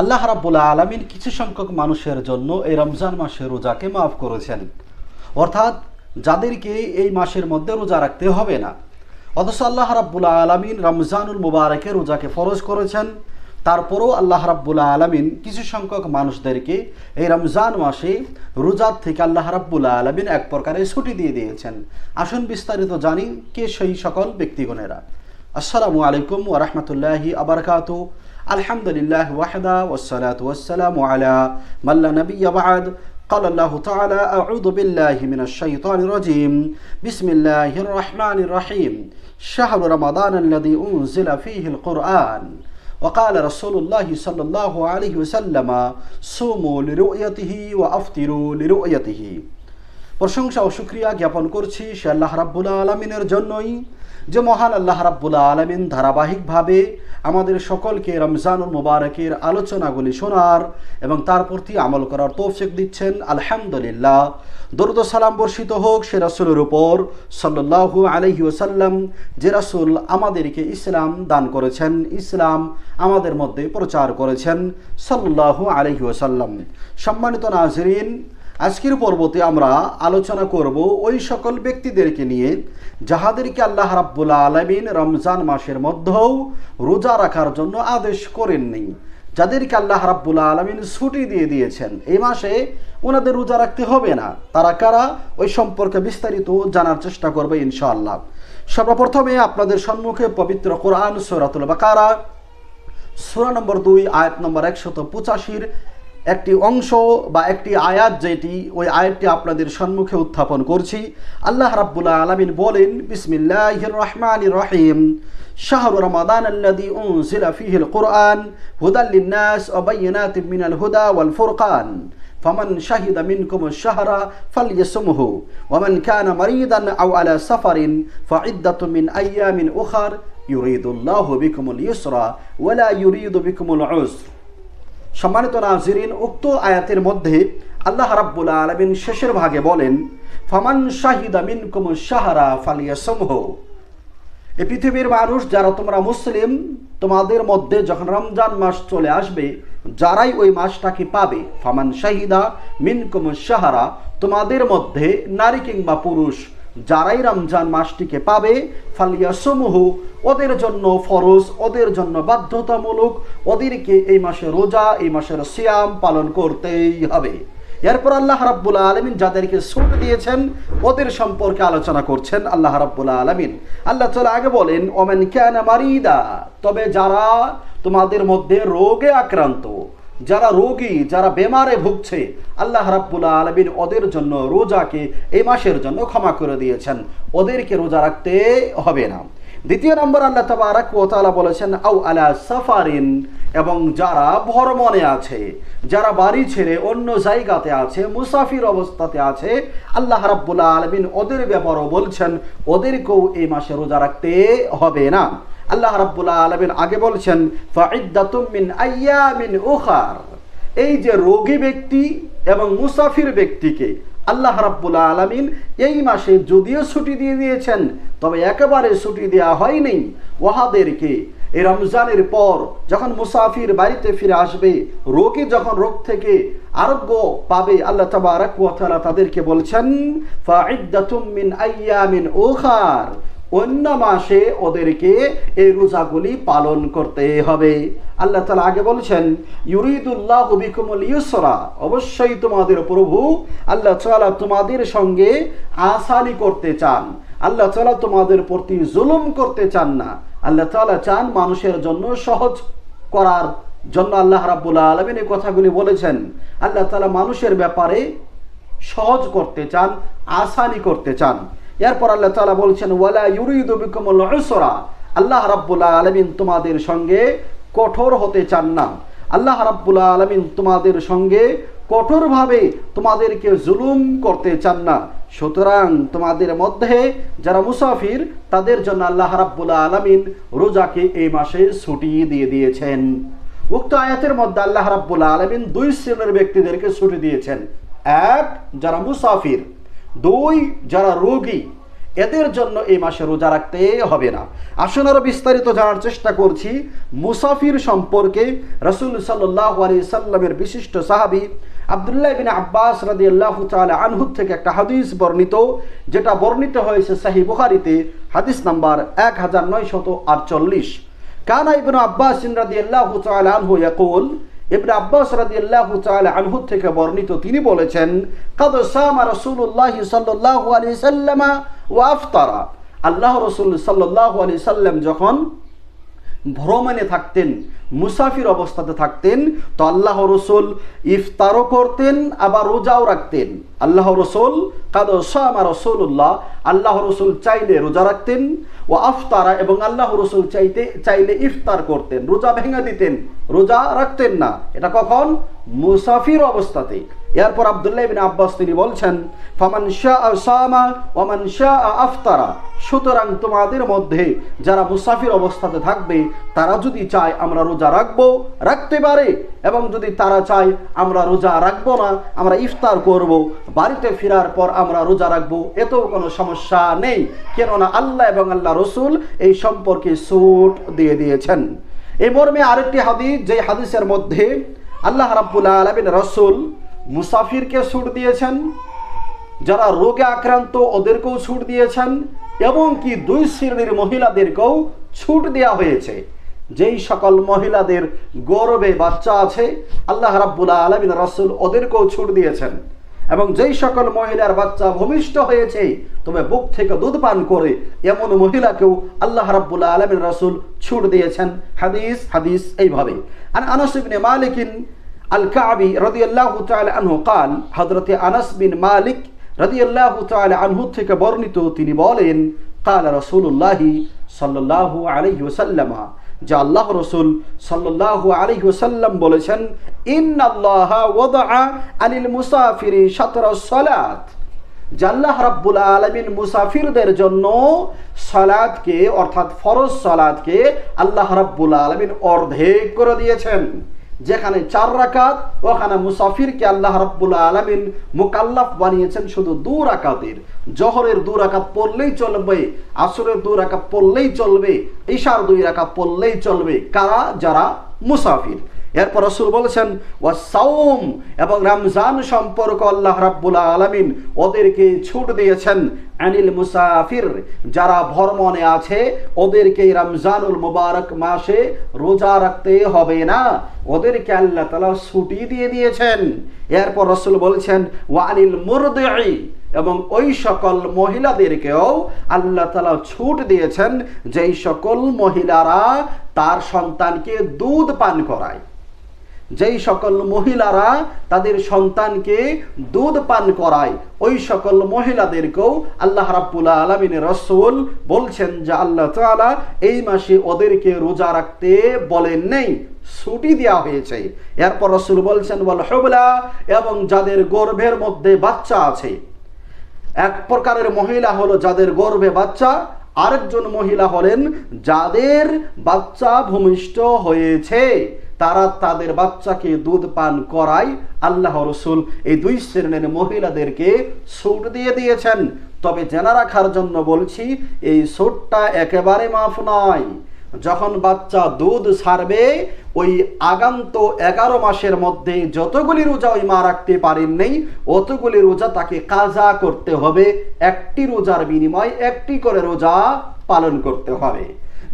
আল্লাহ রাব্বুল আলমিন কিছু সংখ্যক মানুষের জন্য এই রমজান মাসে রোজাকে মাফ করেছেন। অর্থাৎ যাদেরকে এই মাসের মধ্যে রোজা রাখতে হবে না। অথচ আল্লাহ রাব্বুল আলমিন রমজানুল মুবারকে রোজাকে ফরজ করেছেন। তারপরও আল্লাহ রাব্বুল আলমিন কিছু সংখ্যক মানুষদেরকে এই রমজান মাসে রোজার থেকে আল্লাহ রাব্বুল আলমিন এক প্রকারে ছুটি দিয়ে দিয়েছেন। আসুন বিস্তারিত জানি কে সেই সকল ব্যক্তিগণেরা। আসসালামু আলাইকুম ওরহমতুল্লাহি আবরকাত আলহামদুলিল্লাহ ওয়াহদা ওসালাত ওয়াসালাম আলা মাল্লা নবী বাদ قال الله تعالى أعوذ بالله من الشيطان الرجيم بسم الله الرحمن الرحيم شهر رمضان الذي أنزل فيه القرآن وقال رسول الله صلى الله عليه وسلم صوموا لرؤيته وأفطروا لرؤيته প্রশংসা ও শুক্রিয়া জ্ঞাপন করছি সে আল্লাহ রাব্বুল আলমিনের জন্যই যে মহান আল্লাহ রাব্বুল আলমিন ধারাবাহিকভাবে আমাদের সকলকে রমজানুল মুবারকের আলোচনাগুলি শোনার এবং তার প্রতি আমল করার তৌফিক দিচ্ছেন, আলহামদুলিল্লাহ। দরুদ সালাম বর্ষিত হোক সে রাসুলের উপর সাল্লাহু আলহি ওসাল্লাম যে রাসুল আমাদেরকে ইসলাম দান করেছেন, ইসলাম আমাদের মধ্যে প্রচার করেছেন সাল্লাহু আলহি ওসাল্লাম সম্মানিত নাজরিন আজকের পর্বতে আমরা আলোচনা করব ওই সকল ব্যক্তিদেরকে নিয়ে, যাহাদেরকে আল্লাহ রাব্বুল আলমিন রমজান মাসের মধ্যেও রোজা রাখার জন্য আদেশ করেননি, যাদেরকে আল্লাহ রাব্বুল আলমিন ছুটি দিয়ে দিয়েছেন। এই মাসে ওনাদের রোজা রাখতে হবে না। তারা কারা? ওই সম্পর্কে বিস্তারিত জানার চেষ্টা করবে ইনশাআল্লাহ। সর্বপ্রথমে আপনাদের সম্মুখে পবিত্র কোরআন সৈরাতুল বাকারা, সুরা নম্বর দুই, আয়াত নম্বর একশত পঁচাশির একটি অংশ বা একটি আয়াত যেটি ওই আয়াতটি আপনাদের সম্মুখে উত্থাপন করছি আল্লাহ রাব্বুল আলামিন বলেন বিসমিল্লাহির রহমানির রহিম শাহর রমাদান আল্লাযী উনজিলা ফীহিল কুরআন হুদাল লিন-নাস ওয়া বায়িনাতিন মিনাল হুদা ওয়াল ফুরকান فمن شهد منكم الشهر فليصمه ومن كان مريضا أو على سفر فعدة من أيام أخر يريد الله بكم اليسر ولا يريد بكم العسر সম্মানিত নাজিরিন, উক্ত আয়াতের মধ্যে আল্লাহ রাব্বুল আলমিন শেষের ভাগে বলেন, ফামান শাহিদা মিনকুম সাহারা ফালিয়া সমহ এ পৃথিবীর মানুষ, যারা তোমরা মুসলিম, তোমাদের মধ্যে যখন রমজান মাস চলে আসবে, যারাই ওই মাসটাকে পাবে, ফামান শাহিদা মিনকুম সাহারা তোমাদের মধ্যে নারী কিংবা পুরুষ যারাই রমজান মাসটিকে পাবে ফালিয়া সমূহ ওদের জন্য ফরজ, ওদের জন্য বাধ্যতামূলক, ওদেরকে এই মাসে রোজা, এই মাসের সিয়াম পালন করতেই হবে। এরপর আল্লাহ রাব্বুল আলমিন যাদেরকে ছুট দিয়েছেন, ওদের সম্পর্কে আলোচনা করছেন আল্লাহ রাব্বুল আলমিন। আল্লাহ তালা আগে বলেন, ওমেন ক্যান মারিদা তবে যারা তোমাদের মধ্যে রোগে আক্রান্ত যারা রোগী, যারা বেমারে ভুগছে, আল্লাহ রাব্বুল আলমিন ওদের জন্য রোজাকে এই মাসের জন্য ক্ষমা করে দিয়েছেন। ওদেরকে রোজা রাখতে হবে না। দ্বিতীয় নম্বর আল্লাহ তাবারাক ও তাআলা বলেছেন আউ আলা সাফারিন এবং যারা ভ্রমণে আছে, যারা বাড়ি ছেড়ে অন্য জায়গাতে আছে, মুসাফির অবস্থাতে আছে, আল্লাহ রাব্বুল আলমিন ওদের ব্যাপারও বলছেন, ওদেরকেও এই মাসে রোজা রাখতে হবে না। আল্লাহ রাব্বুল আলমিন আগে বলছেন ফাইদ্দাতুম মিন আইয়ামিন উখার। এই যে রোগী ব্যক্তি এবং মুসাফির ব্যক্তিকে আল্লাহ রাব্বুল আলমিন এই মাসে যদিও ছুটি দিয়ে দিয়েছেন, তবে একেবারে ছুটি দেওয়া হয়নি। ওহাদেরকে এই রমজানের পর যখন মুসাফির বাড়িতে ফিরে আসবে, রোগী যখন রোগ থেকে আরোগ্য পাবে, আল্লাহ তাবারাক তাআলা তাদেরকে বলছেন ফাইদ্দাতুম মিন আইয়ামিন উখার। অন্য মাসে ওদেরকে এই রোজাগুলি পালন করতে হবে। আল্লাহ তালা আগে বলছেন, ইউরিদুল্লাহ বিকুমুল ইউসরা। অবশ্যই তোমাদের প্রভু আল্লাহ তালা তোমাদের সঙ্গে আসানি করতে চান। আল্লাহ তালা তোমাদের প্রতি জুলুম করতে চান না। আল্লাহ তালা চান মানুষের জন্য সহজ করার জন্য আল্লাহ রাব্বুল আলমিন এই কথাগুলি বলেছেন। আল্লাহ তালা মানুষের ব্যাপারে সহজ করতে চান, আসানি করতে চান। এরপর আল্লাহ তালা বলছেন, ওয়ালা ইউরিদু বিকুমুল উসরা। আল্লাহ রাব্বুল আলামিন তোমাদের সঙ্গে কঠোর হতে চান না। আল্লাহ রাব্বুল আলমিন তোমাদের সঙ্গে কঠোরভাবে তোমাদেরকে জুলুম করতে চান না। সুতরাং তোমাদের মধ্যে যারা মুসাফির, তাদের জন্য আল্লাহ রাব্বুল আলামিন রোজাকে এই মাসে ছুটি দিয়ে দিয়েছেন। উক্ত আয়াতের মধ্যে আল্লাহ রাব্বুল আলামিন দুই শ্রেণির ব্যক্তিদেরকে ছুটি দিয়েছেন। এক, যারা মুসাফির দুই, যারা রোগী, এদের জন্য এই মাসে রোজা রাখতে হবে না। আসুন আরও বিস্তারিত জানার চেষ্টা করছি। মুসাফির সম্পর্কে রসুল সাল্লাহ সাল্লামের বিশিষ্ট সাহাবি আবদুল্লাহ বিন আব্বাস রাদি আল্লাহ আনহুদ থেকে একটা হাদিস বর্ণিত, যেটা বর্ণিত হয়েছে সাহি বুখারিতে, হাদিস নাম্বার এক হাজার নয়শত আটচল্লিশ। কানা ইবনু আব্বাস রাদি আল্লাহ আনহু ইয়াকুল ইবনে আব্বাস রাদিয়াল্লাহু তাআলা আনহু থেকে বর্ণিত, তিনি বলেছেন, কাদ সামা রাসূলুল্লাহ সাল্লাল্লাহু আলাইহি সাল্লাম ওয়া আফতারা। আল্লাহ রাসূল সাল্লাল্লাহু আলাইহি সাল্লাম যখন ভ্রমণে থাকতেন, মুসাফির অবস্থাতে থাকতেন, তো আল্লাহ রসুল ইফতারও করতেন, আবার রোজাও রাখতেন। আল্লাহ রসুল, কাদ সামা রসুল্লাহ আল্লাহ রসুল চাইলে রোজা রাখতেন ও আফতারা এবং আল্লাহ রসুল চাইতে, চাইলে ইফতার করতেন। রোজা ভেঙে দিতেন, রোজা রাখতেন না। এটা কখন? মুসাফির অবস্থাতে। এরপর আবদুল্লাহ বিন আব্বাস তিনি বলছেন, ফামান শাহ সামা ওমান শাহ আফতারা সুতরাং তোমাদের মধ্যে যারা মুসাফির অবস্থাতে থাকবে, তারা যদি চায় আমরা রোজা রাখব, রাখতে পারে, এবং যদি তারা চায় আমরা রোজা রাখব না, আমরা ইফতার করব, বাড়িতে ফেরার পর আমরা রোজা রাখব, এতেও কোনো সমস্যা নেই, কেননা আল্লাহ এবং আল্লাহ রসুল এই সম্পর্কে সুট দিয়ে দিয়েছেন। এই মর্মে আরেকটি হাদিস যে হাদিসের মধ্যে আল্লাহ রাব্বুল আলমিন রসুল মুসাফিরকে ছুট দিয়েছেন, যারা রোগে আক্রান্ত ওদেরকেও ছুট দিয়েছেন এবং কি দুই শ্রেণির মহিলাদেরকেও ছুট দেওয়া হয়েছে। যেই সকল মহিলাদের গৌরবে বাচ্চা আছে, আল্লাহ রাব্বুল্লাহ আলমিন রসুল ওদেরকেও ছুট দিয়েছেন। এবং যেই সকল মহিলার বাচ্চা ভূমিষ্ঠ হয়েছে, তবে বুক থেকে দুধ পান করে এমন মহিলাকেও আল্লাহ রাব্বুল্লাহ আলমিন রসুল ছুট দিয়েছেন। হাদিস হাদিস এইভাবে। আর আনসিবিনে মালিকিন আল কাবি রদিয়াল্লাহু তাআলা আনহু قال হযরতে আনাস বিন মালিক রদিয়াল্লাহু তাআলা আনহু থেকে বর্ণিত তিনি বলেন قال রাসূলুল্লাহ সাল্লাল্লাহু আলাইহি ওয়াসাল্লাম যে আল্লাহ রসুল সাল্লাল্লাহু আলাইহি ওয়াসাল্লাম বলেছেন ইন্নাল্লাহ ওয়াদআ আনিল মুসাফিরি শাতরা সালাত যে আল্লাহ রাব্বুল আলামিন মুসাফিরদের জন্য সালাদকে অর্থাৎ ফরজ সালাদকে আল্লাহ রাব্বুল আলামিন অর্ধেক করে দিয়েছেন যেখানে চার রাকাত, ওখানে মুসাফিরকে আল্লাহ রাব্বুল আলমিন মুকাল্লাফ বানিয়েছেন শুধু দু রাকাতের। জহরের দু রাকাত পড়লেই চলবে, আসরের দু রাকাত পড়লেই চলবে, ঈশার দুই রাকাত পড়লেই চলবে। কারা? যারা মুসাফির। এরপর রসুল বলেছেন ও সাউম এবং রমজান সম্পর্ক আল্লাহ রাব্বুল আলমিন ওদেরকে ছুট দিয়েছেন। আনিল মুসাফির, যারা ভ্রমণে আছে ওদেরকে রমজানুল মুবারক মাসে রোজা রাখতে হবে না। ওদেরকে আল্লাহ তালা ছুটি দিয়ে দিয়েছেন। এরপর রসুল বলছেন ওয়ানিল মুরদি এবং ওই সকল মহিলাদেরকেও আল্লাহ তালা ছুট দিয়েছেন, যেই সকল মহিলারা তার সন্তানকে দুধ পান করায়। যেই সকল মহিলারা তাদের সন্তানকে দুধ পান করায়, ওই সকল মহিলাদেরকেও আল্লাহ রাব্বুল আলমিনের রসুল বলছেন যে আল্লাহ তালা এই মাসে ওদেরকে রোজা রাখতে বলেন নেই, ছুটি দেওয়া হয়েছে। এরপর রসুল বলছেন বল হবলা এবং যাদের গর্ভের মধ্যে বাচ্চা আছে। এক প্রকারের মহিলা হলো যাদের গর্ভে বাচ্চা, আরেকজন মহিলা হলেন যাদের বাচ্চা ভূমিষ্ঠ হয়েছে। তারা তাদের বাচ্চাকে দুধ পান করায় আল্লাহ রসুল এই দুই শ্রেণির মহিলাদেরকে ছুট দিয়ে দিয়েছেন। তবে জেনা রাখার জন্য বলছি, এই ছুটটা একেবারে মাফ নয়। যখন বাচ্চা দুধ ছাড়বে, ওই আগান্ত এগারো মাসের মধ্যে যতগুলি রোজা ওই মা রাখতে পারেননি অতগুলি রোজা তাকে কাজা করতে হবে। একটি রোজার বিনিময় একটি করে রোজা পালন করতে হবে।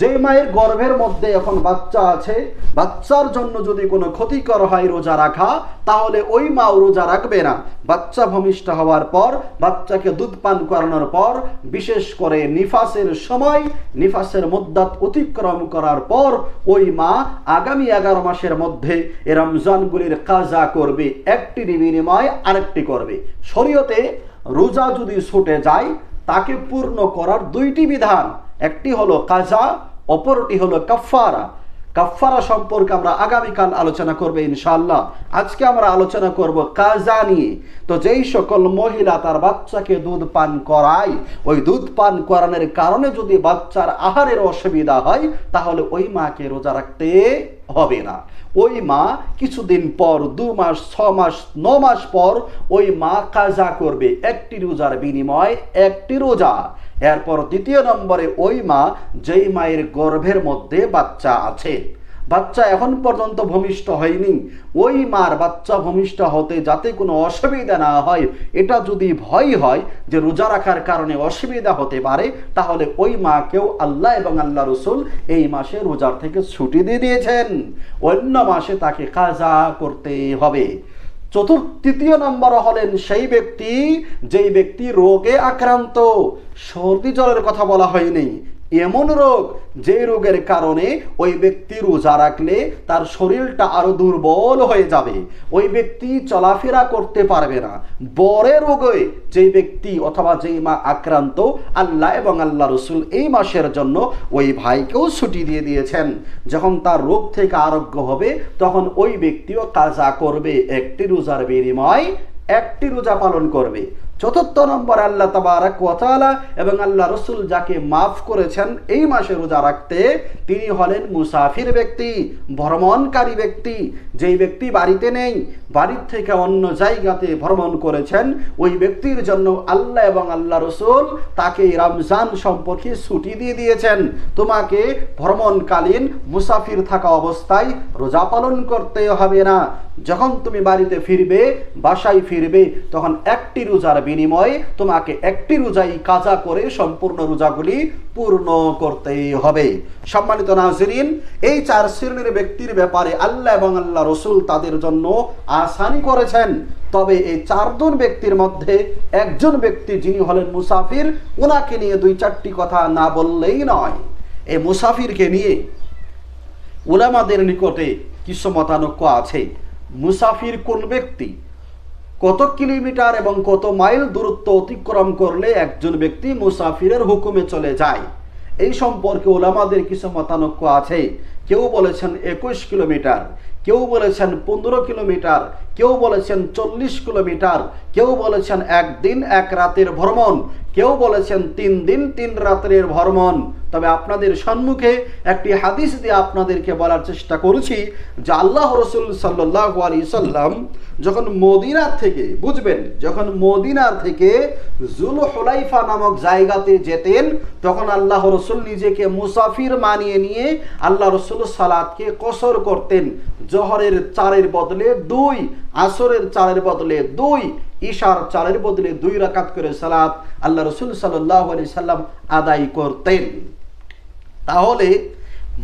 যে মায়ের গর্ভের মধ্যে এখন বাচ্চা আছে, বাচ্চার জন্য যদি কোনো ক্ষতিকর হয় রোজা রাখা, তাহলে ওই মাও রোজা রাখবে না। বাচ্চা ভূমিষ্ঠ হওয়ার পর, বাচ্চাকে দুধ পান করানোর পর, বিশেষ করে নিফাসের সময়, নিফাসের মুদ্দাত অতিক্রম করার পর, ওই মা আগামী এগারো মাসের মধ্যে এ রমজানগুলির কাজা করবে, একটির বিনিময় আরেকটি করবে। শরীয়তে রোজা যদি ছুটে যায়, তাকে পূর্ণ করার দুইটি বিধান। একটি হলো কাজা, অপরটি হলো কাফারা কাফারা সম্পর্কে আমরা আগামীকাল আলোচনা করবে ইনশাল্লাহ আজকে আমরা আলোচনা করব কাজা নিয়ে। তো যেই সকল মহিলা তার বাচ্চাকে দুধ পান করায়, ওই দুধ পান করানোর কারণে যদি বাচ্চার আহারের অসুবিধা হয়, তাহলে ওই মাকে রোজা রাখতে হবে না। ওই মা কিছুদিন পর, দু মাস, ছ মাস, ন মাস পর ওই মা কাজা করবে। একটি রোজার বিনিময় একটি রোজা। এরপর দ্বিতীয় নম্বরে ওই মা যেই মায়ের গর্ভের মধ্যে বাচ্চা আছে। বাচ্চা এখন পর্যন্ত ভূমিষ্ঠ হয়নি। ওই মার বাচ্চা ভূমিষ্ঠ হতে যাতে কোনো অসুবিধা না হয়, এটা যদি ভয় হয় যে রোজা রাখার কারণে অসুবিধা হতে পারে, তাহলে ওই মাকেও আল্লাহ এবং আল্লাহ রসুল এই মাসে রোজার থেকে ছুটি দিয়ে দিয়েছেন। অন্য মাসে তাকে কাজা করতে হবে। চতুর্থ তৃতীয় নম্বর হলেন সেই ব্যক্তি, যেই ব্যক্তি রোগে আক্রান্ত। সর্দি জ্বরের কথা বলা হয়নি। এমন রোগ যে রোগের কারণে ওই ব্যক্তি রোজা রাখলে তার শরীরটা আরও দুর্বল হয়ে যাবে। ওই ব্যক্তি চলাফেরা করতে পারবে না। বরে রোগে যে ব্যক্তি অথবা যেই মা আক্রান্ত, আল্লাহ এবং আল্লাহ রসুল এই মাসের জন্য ওই ভাইকেও ছুটি দিয়ে দিয়েছেন। যখন তার রোগ থেকে আরোগ্য হবে, তখন ওই ব্যক্তিও কাজা করবে। একটি রোজার বিনিময় একটি রোজা পালন করবে। চতুর্থ নম্বর আল্লাহ তাবারাক ওয়াতালা এবং আল্লাহ রসুল যাকে মাফ করেছেন এই মাসে রোজা রাখতে, তিনি হলেন মুসাফির ব্যক্তি, ভ্রমণকারী ব্যক্তি। যেই ব্যক্তি বাড়িতে নেই, বাড়ির থেকে অন্য জায়গাতে ভ্রমণ করেছেন, ওই ব্যক্তির জন্য আল্লাহ এবং আল্লাহ রসুল তাকে রমজান সম্পর্কে ছুটি দিয়ে দিয়েছেন। তোমাকে ভ্রমণকালীন মুসাফির থাকা অবস্থায় রোজা পালন করতে হবে না। যখন তুমি বাড়িতে ফিরবে, বাসায় ফিরবে, তখন একটি রোজার বিনিময়ে তোমাকে একটি রোজাই কাজা করে সম্পূর্ণ রোজাগুলি পূর্ণ করতে হবে। সম্মানিত নাজরিন, এই চার শ্রেণির ব্যক্তির ব্যাপারে আল্লাহ এবং আল্লাহ রসুল তাদের জন্য আসানি করেছেন। তবে এই চারজন ব্যক্তির মধ্যে একজন ব্যক্তি যিনি হলেন মুসাফির ওনাকে নিয়ে দুই চারটি কথা না বললেই নয়। এই মুসাফিরকে নিয়ে উলামাদের নিকটে কিছু মতানক্য আছে। মুসাফির কোন ব্যক্তি কত কিলোমিটার এবং কত মাইল দূরত্ব অতিক্রম করলে একজন ব্যক্তি মুসাফিরের হুকুমে চলে যায়? এই সম্পর্কে ওলামাদের কিছু মতানক্য আছে। কেউ বলেছেন একুশ কিলোমিটার, কেউ বলেছেন পনেরো কিলোমিটার কেউ বলেছেন চল্লিশ কিলোমিটার, কেউ বলেছেন একদিন এক রাতের ভ্রমণ, কেউ বলেছেন তিন দিন তিন রাত্রের ভ্রমণ। তবে আপনাদের সম্মুখে একটি হাদিস দিয়ে আপনাদেরকে বলার চেষ্টা করছি, যে আল্লাহ রসুল সাল্লাহ আলী সাল্লাম যখন মদিনার থেকে, বুঝবেন, যখন মদিনার থেকে জুল হলাইফা নামক জায়গাতে যেতেন, তখন আল্লাহ রসুল নিজেকে মুসাফির মানিয়ে নিয়ে আল্লাহ রসুল সালাদকে কসর করতেন। জহরের চারের বদলে দুই আসরের চালের বদলে দুই, ঈশার চালের বদলে দুই রাকাত করে সালাত আল্লাহ রসুল সাল্লাহ আলি সাল্লাম আদায় করতেন। তাহলে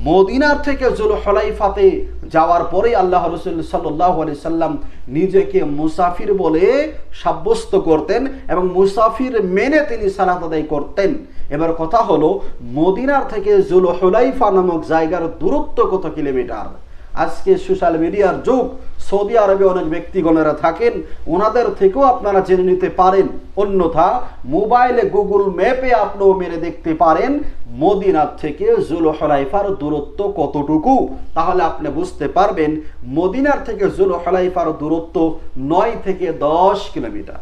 মদিনার থেকে জুল হলাইফাতে যাওয়ার পরে আল্লাহ রসুল সাল্লাহ আলি সাল্লাম নিজেকে মুসাফির বলে সাব্যস্ত করতেন এবং মুসাফির মেনে তিনি সালাত আদায় করতেন। এবার কথা হলো, মদিনার থেকে জুল হলাইফা নামক জায়গার দূরত্ব কত কিলোমিটার? আজকে সোশ্যাল মিডিয়ার যুগ, সৌদি আরবে অনেক ব্যক্তিগণেরা থাকেন, ওনাদের থেকেও আপনারা জেনে নিতে পারেন। অন্যথা, মোবাইলে গুগল ম্যাপে আপনিও মেরে দেখতে পারেন, মদিনার থেকে জুল হলাইফার দূরত্ব কতটুকু? তাহলে আপনি বুঝতে পারবেন, মদিনার থেকে জুল হলাইফার দূরত্ব নয় থেকে দশ কিলোমিটার।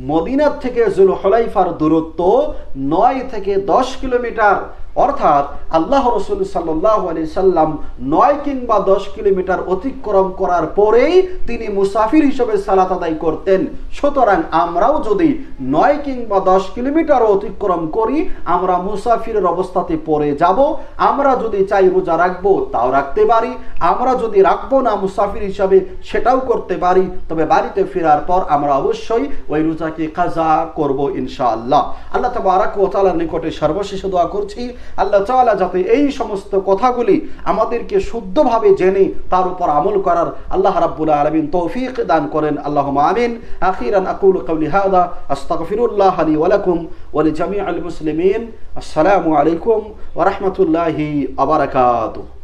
মদিনার থেকে জুল হলাইফার দূরত্ব নয় থেকে দশ কিলোমিটার। অর্থাৎ আল্লাহ রসুল সাল্লাম নয় কিংবা দশ কিলোমিটার অতিক্রম করার পরেই তিনি মুসাফির হিসেবে সালাত আদায় করতেন। সুতরাং আমরাও যদি নয় কিংবা দশ কিলোমিটার অতিক্রম করি, আমরা মুসাফিরের অবস্থাতে পড়ে যাব। আমরা যদি চাই রোজা রাখব, তাও রাখতে পারি। আমরা যদি রাখব না মুসাফির হিসাবে, সেটাও করতে পারি। তবে বাড়িতে ফেরার পর আমরা অবশ্যই ওই রোজাকে কাজা করব ইনশাআল্লাহ। আল্লাহ তবরাক ও তাআলার নিকটে সর্বশেষ দোয়া করছি। আল্লাহ চালা যাতে এই সমস্ত কথাগুলি আমাদেরকে শুদ্ধভাবে জেনে তার উপর আমল করার আল্লাহ রাব্বুল আলমিন তৌফিক দান করেন। আল্লাহ আমিন। আখিরান আকুল কওলি হাদা আস্তাকফিরুল্লাহ আলী ওয়া ওয়ালি জামি আল মুসলিমিন। আসসালামু আলাইকুম ওরহমতুল্লাহি বারাকাতুহু।